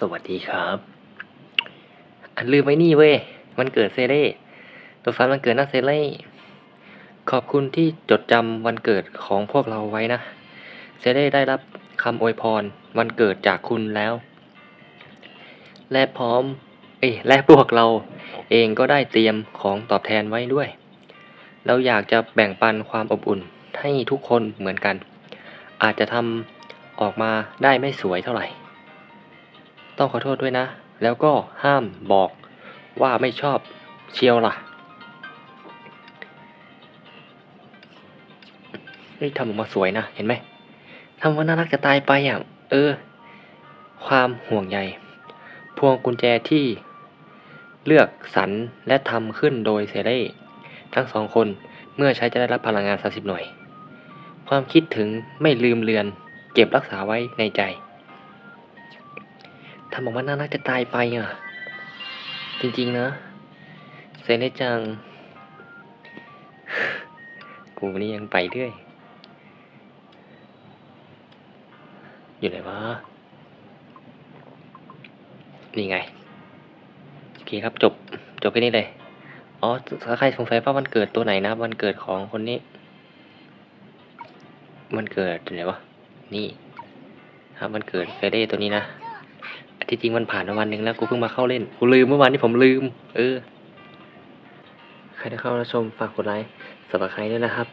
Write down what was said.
สวัสดีครับ อันลืมไว้นี่เว้ยวันเกิดเซเล่ตัวฟันวันเกิดนะเซเล่ ขอบคุณที่จดจำวันเกิดของพวกเราไว้นะ เซเล่ได้รับคำอวยพรวันเกิดจากคุณแล้ว และพร้อม เอ้และพวกเราเองก็ได้เตรียมของตอบแทนไว้ด้วย เราอยากจะแบ่งปันความอบอุ่นให้ทุกคนเหมือนกัน อาจจะทำออกมาได้ไม่สวยเท่าไหร่ ต้องขอโทษด้วยนะ แล้วก็ห้ามบอกว่าไม่ชอบเชียวล่ะเฮ้ยทำออกมาสวยนะเห็นไหมทำว่าน่ารักจะตายไปอะเออ ความห่วงใยพวงกุญแจที่เลือกสรรและทำขึ้นโดยเซเล่ทั้งสองคนเมื่อใช้จะได้รับพลังงาน 30 หน่วย ความคิดถึงไม่ลืมเลือน เก็บรักษาไว้ในใจ ทำออกมาน่ารักจะตายไปอะ จริงๆนะเซเนจัง กูนี่ยังไปเรื่อยอยู่ไหนวะ นี่ไง โอเคครับจบ จบแค่นี้เลย อ๋อถ้าใครสงสัยว่าวันเกิดตัวไหนนะ วันเกิดของคนนี้ วันเกิดไหนวะ นี่ ครับวันเกิดเฟเดตัวนี้นะ ที่จริงมันผ่านมาวันหนึ่งแล้วกูเพิ่งมาเข้าเล่น กูลืมเมื่อวานที่ผมลืม เออ ใครที่เข้ามาชมฝากกดไลค์สับสไครด้วยนะครับ